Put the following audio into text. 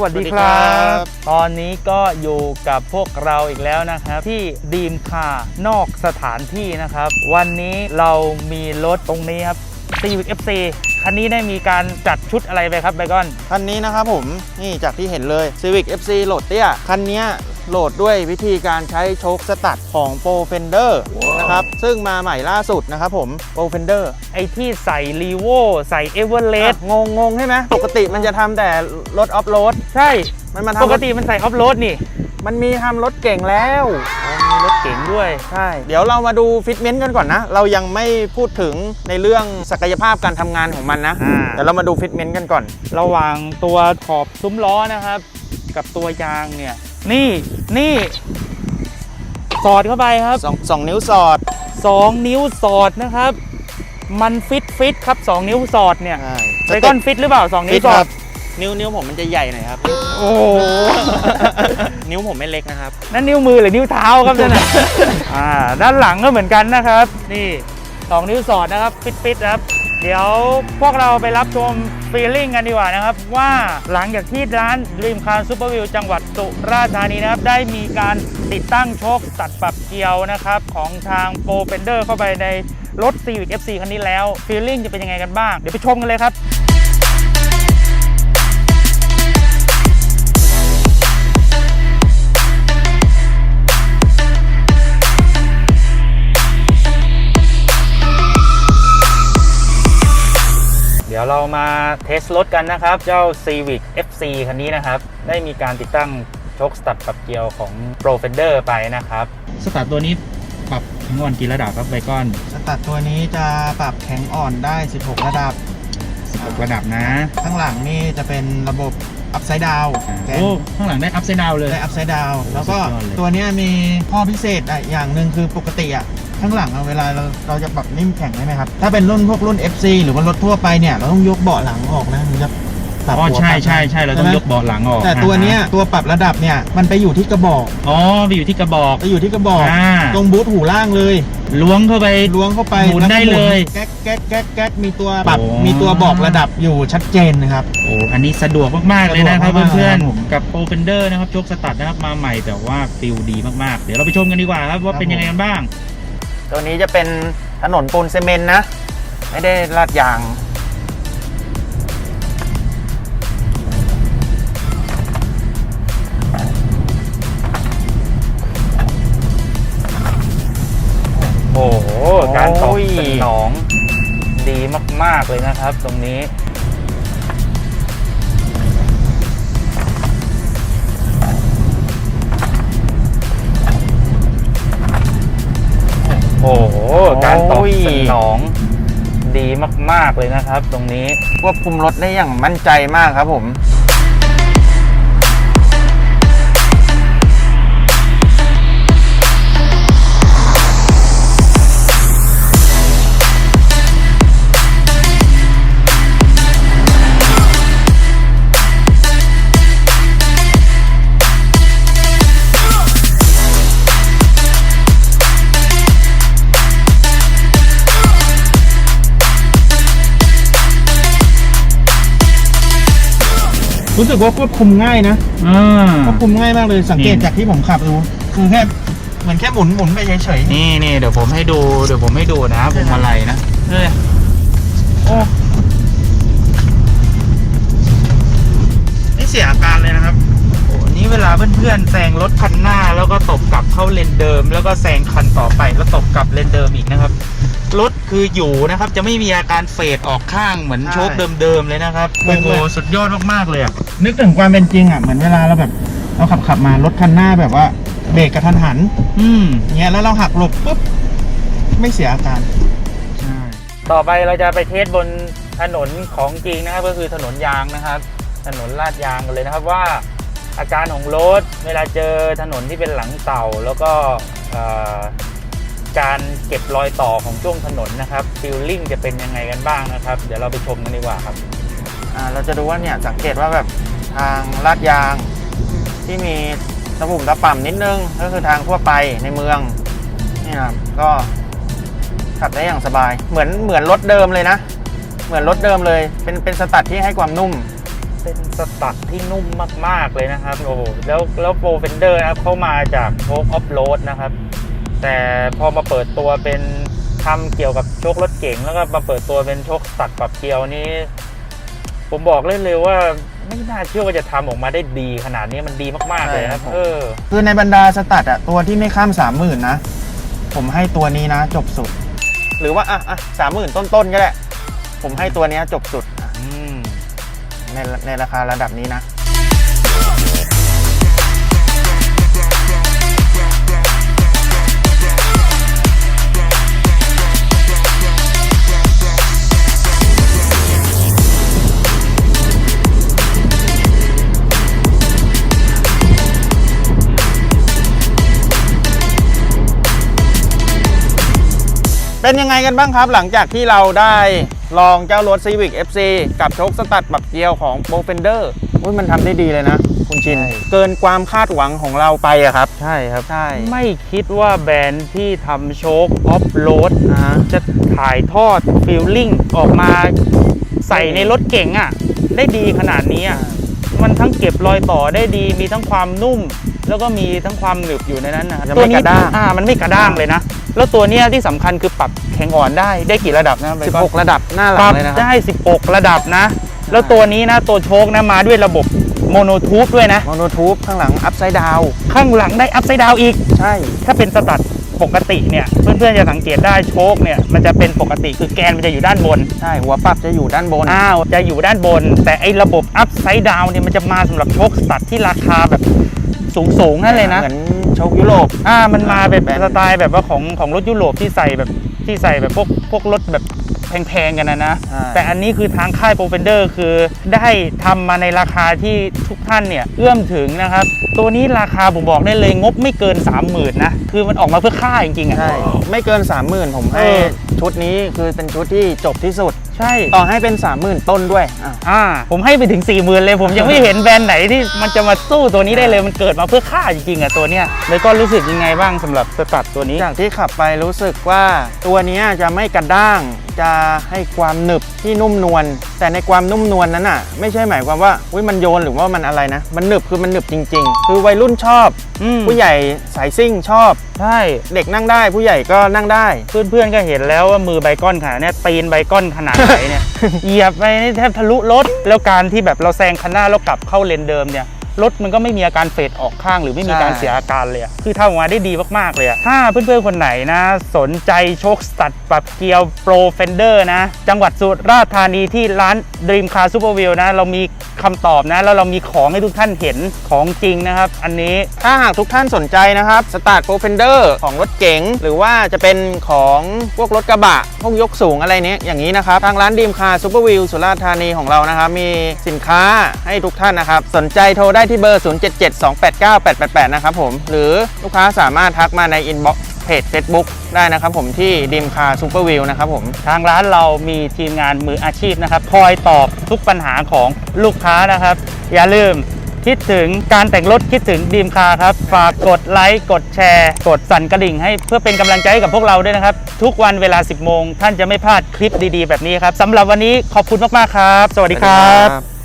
สวัสดีสวัสดีคครัรับบตอนนี้ก็อยู่กับพวกเราอีกแล้วนะครับ ที่ดีมคาร์นอกสถานที่นะครับ วันนี้เรามีรถตรงนี้ครับ Civic FC คันนี้ได้มีการจัดชุดอะไรไปครับไบกอน คันนี้นะครับผมนี่จากที่เห็นเลย Civic FC โหลดเตี้ยคันเนี้ย โหลดด้วยวิธีการใช้โชคสตัดของ Pro Fender นะครับ ซึ่งมาใหม่ล่าสุดนะครับผม Pro Fender ไอที่ใส่รีโวใส่เอเวอเรสงงงงใช่ไหมปกติมันจะทำแต่รถออฟโรดใช่ มันมาปทำกติมันใส่ออฟโรดนี่ มันมีทำรถเก่งแล้วอ๋อมีรถเก๋งด้วย ใช่ เดี๋ยวเรามาดูฟิตเมนต์กันก่อนนะ เรายังไม่พูดถึงในเรื่องศักยภาพการทำงานของมันนะ อ่าเดี๋ยวเรามาดูฟิตเมนต์กันก่อน ระหว่างตัวขอบซุ้มล้อนะครับ กับตัวยางเนี่ย นี่นี่ สอดเข้าไปครับ สองสองนิ้วสอด2 นิ้วสอดนะครับ มันฟิตฟิตครับ 2 นิ้วสอดเนี่ยใช่ไบคอนฟิตหรือเปล่า 2 นิ้ฟิวตสอครัดบนิ้วนิ้วผมมันจะใหญ่หน่อยครับ โอ้โห นิ้วผมไม่เล็กนะครับ นั่นนิ้วมือหรือนิ้วเท้าครับนั่นน่ะอ่า ด้านหลังก็เหมือนกันนะครับ นี่ 2 นิ้วสอดนะครับ ฟิตฟิตครับ เดี๋ยวพวกเราไปรับชมฟีลลิ่งกันดีกว่านะครับ ว่าหลังจากที่ร้านริมคานซูเปอร์วิวจังหวัดสุราษฎร์ธานีนะครับ ได้มีการติดตั้งโชคตัดปรับเกียวนะครับ ของทางโปรเฟนเดอร์เข้าไปในรถ Civic FC คันนี้แล้วฟีลลิ่งจะเป็นยังไงกันบ้าง เดี๋ยวไปชมกันเลยครับ ดี๋ยวเรามาเทสรถกันนะครับ เจ้า Civic FC คันนี้นะครับ ได้มีการติดตั้งโชคสตัดปรับเกียวของ Pro Fender ไปนะครับ สตัดตัวนี้ปรับทั้งวันกี่ระดับครับไบคอน สตัดตัวนี้จะปรับแข็งอ่อนได้ 16 ระดับ 16 ระดับนะ ข้างหลังนี่จะเป็นระบบ upside down แกนโอ้ข้างหลังได้อัพไซด์ดาวเลย ได้ upside down แล้วก็สุดยอดเลยตัวเนี้ยมีข้อพิเศษอะอย่างหนึ่งคือปกติอะ ข้างหลังอะเวลาเราเราจะปรับนิ่มแข็งได้ไหมครับ ถ้าเป็นรุ่นพวกรุ่น FC หรือว่ารถทั่วไปเนี่ยเราต้องยกเบาะหลังออกนะถึงจะปรับอ๋อหัวใช่ปรับใช่ใช่เราต้องยกเบาะหลังออกแต่ตัวเนี้ยตัวปรับระดับเนี่ยมันไปอยู่ที่กระบอกอ๋อไปอยู่ที่กระบอก ไปอยู่ที่กระบอกอ่า ตรงบูทหูล่างเลยล้วงเข้าไป ล้วงเข้าไปหมุนแวก็ได้เลยแก๊กแก๊กแก๊กแก๊กมีตัวปรับโอ้ มีตัวบอกระดับอยู่ชัดเจนนะครับ โอ้อันนี้สะดวกมาก ๆ เลยนะครับสะดวกมากๆเพื่อนครับผมๆกับ Pro Fender นะครับโชคสตัดนะครับมาใหม่แต่ว่าฟิลดีมาก ๆ เดี๋ยวเราไปชมกันดีกว่าครับว่าเป็นยังไงกันบ้าง ตัวนี้จะเป็นถนนปูนซีเมนต์นะ ไม่ได้ลาดยาง โอ้โห การตอบโอ้ยสนองดีมาก ๆ เลยนะครับ ตรงนี้ โอ้โห การตอบสนอง ดีมาก ๆ เลยนะครับ ตรงนี้ควบคุมรถได้อย่างมั่นใจมากครับผม รู้สึกว่าควบคุมง่ายนะอ่า ควบคุมง่ายมากเลยสังเกตนี่ จากที่ผมขับดู คือแค่เหมือนแค่หมุนหมุนไปเฉย นี่นี่เดี๋ยวผมให้ดูเดี๋ยวผมให้ดูนะพวงมาลัยนะเฮ้ยโอ้ๆไม่เสียอาการเลยนะครับ โหนี่เวลาเพื่อนๆแซงรถคันหน้า แล้วก็ตบกลับเข้าเลนเดิม แล้วก็แซงคันต่อไปแล้วตบกลับเลนเดิมอีกนะครับ รถคืออยู่นะครับจะไม่มีอาการเฟดออกข้างเหมือนใช่โชคเดิมๆเลยนะครับเหมืโอ้อนโหเหมือนสุดยอดมากๆเลยอะนึกถึงความเป็นจริงอะเหมือนเวลาเราแบบเราขับขับมารถคันหน้าแบบว่าเบรกกระทันหัน อืมเงี้ยแล้วเราหักหลบปุ๊บไม่เสียอาการใช่ต่อไปเราจะไปเทสบนถนนของจริงนะครับก็คือถนนยางนะครับ ถนนลาดยางกันเลยนะครับว่า อาการของรถเวลาเจอถนนที่เป็นหลังเต่าแล้วก็เอ่อ การเก็บรอยต่อของช่วงถนนนะครับฟิลลิ่งจะเป็นยังไงกันบ้างนะครับ เดี๋ยวเราไปชมกันดีกว่าครับอ่าเราจะดูว่าเนี่ยสังเกตว่าแบบทางลาดยางที่มีตะปุ่มตะป่ำนิดนึง ก็คือทางทั่วไปในเมืองนี่ครับก็ขับได้อย่างสบาย เหมือนเหมือนรถเดิมเลยนะ เหมือนรถเดิมเลย เป็นเป็นสตัดที่ให้ความนุ่ม เป็นสตัดที่นุ่มมาก ๆ เลยนะครับ โอ้โหแล้วแล้วโปรเฟนเดอร์นะครับเขามาจากโชคออฟโรดนะครับ แต่พอมาเปิดตัวเป็นทำเกี่ยวกับโชครถเก๋งแล้วก็มาเปิดตัวเป็นโชคตัดปรับเกลียวนี้ ผมบอกเลยเลยว่าไม่น่าเชื่อว่าจะทำออกมาได้ดีขนาดนี้มันดีมากๆเลยนะครับใช่ครับผมเออคือในบรรดาสตัดอะตัวที่ไม่ข้ามสามหมื่นนะ ผมให้ตัวนี้นะจบสุด หรือว่าอะอะสามหมื่นต้นๆก็ได้ผมให้ตัวเนี้ยจบสุดอะอืมในในราคาระดับนี้นะ เป็นยังไงกันบ้างครับ หลังจากที่เราได้ลองเจ้ารถ Civic FC กับโชคสตัดปรับเกียวของ p r o f e n d e r อุ้ยมันทำได้ดีเลยนะ คุณชิน ใช่ เกินความคาดหวังของเราไปอะครับ ใช่ครับ ใช่ไม่คิดว่าแบรนด์ที่ทำโชคออฟโรดนะฮะจะถ่ายทอดฟีลลิ่งออกมาใส่ในรถเก๋งอะ ได้ดีขนาดนี้อะมันทั้งเก็บรอยต่อได้ดี มีทั้งความนุ่ม แล้วก็มีทั้งความหนึบอยู่ในนั้นนะยังตัวไม่นี้กระด้าง อ่ามันไม่กระด้างเลยนะ แล้วตัวเนี้ยที่สำคัญคือปรับแข็งอ่อนได้ได้กี่ระดับนะไบคอน 16 ระดับหน้าหลัปงรับเลยนะครับได้16 ระดับนะ แล้วตัวนี้นะ ตัวโชคนะ มาด้วยระบบโมโนทูบด้วยนะโมโนทูบข้างหลังอัพไซด์ดาวข้างหลังได้อัพไซด์ดาวอีก ใช่ ถ้าเป็นสตัดปกติเนี่ย เพื่อนๆจะสังเกตได้โชคเนี่ย มันจะเป็นปกติคือแกนมันจะอยู่ด้านบน ใช่หัวปรับจะอยู่ด้านบน อ้าว จะอยู่ด้านบน แต่ไอ้ระบบอัพไซด์ดาวเนี่ย มันจะมาสำหรับโชคสตัดที่ราคาแบบสูงๆนั่นเลยนะ เหมือนโชคยุโรปอ่ามันมาแบบแบรนด์สไตล์แบบว่าของของรถยุโรปที่ใส่แบบที่ใส่แบบพวกพวกรถแบบแพงๆกันนะนะ ใช่ แต่อันนี้คือทางค่ายโปรเฟนเดอร์คือได้ทำมาในราคาที่ทุกท่านเนี่ย เอื้อมถึงนะครับ ตัวนี้ราคาผมบอกได้เลยงบไม่เกิน 30,000นะ คือมันออกมาเพื่อค่ายจริงๆอะ ใช่ ไม่เกิน 30,000 ผมให้เออ ชุดนี้คือเป็นชุดที่จบที่สุด ใช่ต่อให้เป็น 30,000 ต้นด้วยอะอ่า ผมให้ไปถึง 40,000 เลย ผมยังไม่เห็นแบรนด์ไหนที่มันจะมาสู้ตัวนี้ได้เลยมันเกิดมาเพื่อค่าจริงๆอะตัวเนี้ยเลยก็รู้สึกยังไงบ้างสำหรับสตัดตัวนี้ จากที่ขับไปรู้สึกว่าตัวเนี้ยจะไม่กระด้าง จะให้ความหนึบที่นุ่มนวลแต่ในความนุ่มนวลนั้นอะ ไม่ใช่หมายความว่าอุ้ยมันโยนหรือว่ามันอะไรนะ มันหนึบคือมันหนึบจริง ๆ คือวัยรุ่นชอบ อืมผู้ใหญ่สายซิ่งชอบ ใช่เด็กนั่งได้ผู้ใหญ่ก็นั่งได้ เพื่อนๆก็เห็นแล้วว่ามือไบก้อนขนาดเนี้ยตีนไบก้อนขนาดไหนเนี่ย เหยียบไปนี่แทบทะลุรถ แล้วการที่แบบเราแซงคันหน้าแล้วกลับเข้าเลนเดิมเนี่ย รถมันก็ไม่มีอาการเฟดออกข้างหรือไม่มีใช่การเสียอาการเลยอะคือทำออกมาได้ดีมากๆเลยอะถ้าเพื่อนๆคนไหนนะ สนใจโชคสตัดปรับเกียวโปรเฟนเดอร์นะ จังหวัดสุราษฎร์ธานีที่ร้าน Dream Car Super Wheel นะ เรามีคำตอบนะ แล้วเรามีของให้ทุกท่านเห็นของจริงนะครับ อันนี้ถ้าหากทุกท่านสนใจนะครับสตาร์ทโปรเฟนเดอร์ของรถเก๋งหรือว่าจะเป็นของพวกรถกระบะ พวกยกสูงอะไรเนี้ยอย่างนี้นะครับ ทางร้านดีมคาร์ซูเปอร์วิวสุราษฎร์ธานีของเรานะครับ มีสินค้าให้ทุกท่านนะครับ สนใจโทรได้ที่เบอร์ 0772898888 นะครับผม หรือลูกค้าสามารถทักมาในอินบ็อกซ์เพจ Facebook ได้นะครับผมที่ดีมคาร์ซูเปอร์วิวนะครับผมทางร้านเรามีทีมงานมืออาชีพนะครับคอยตอบทุกปัญหาของลูกค้านะครับ อย่าลืมคิดถึงการแต่งรถคิดถึงดีมคาครับ ฝากกดไลค์ กดแชร์ กดสั่นกระดิ่งให้เพื่อเป็นกำลังใจให้กับพวกเราด้วยนะครับ ทุกวันเวลา 10 โมง ท่านจะไม่พลาดคลิปดีๆ แบบนี้ครับสำหรับวันนี้ขอบคุณมากๆครับ สวัสดีครับครับ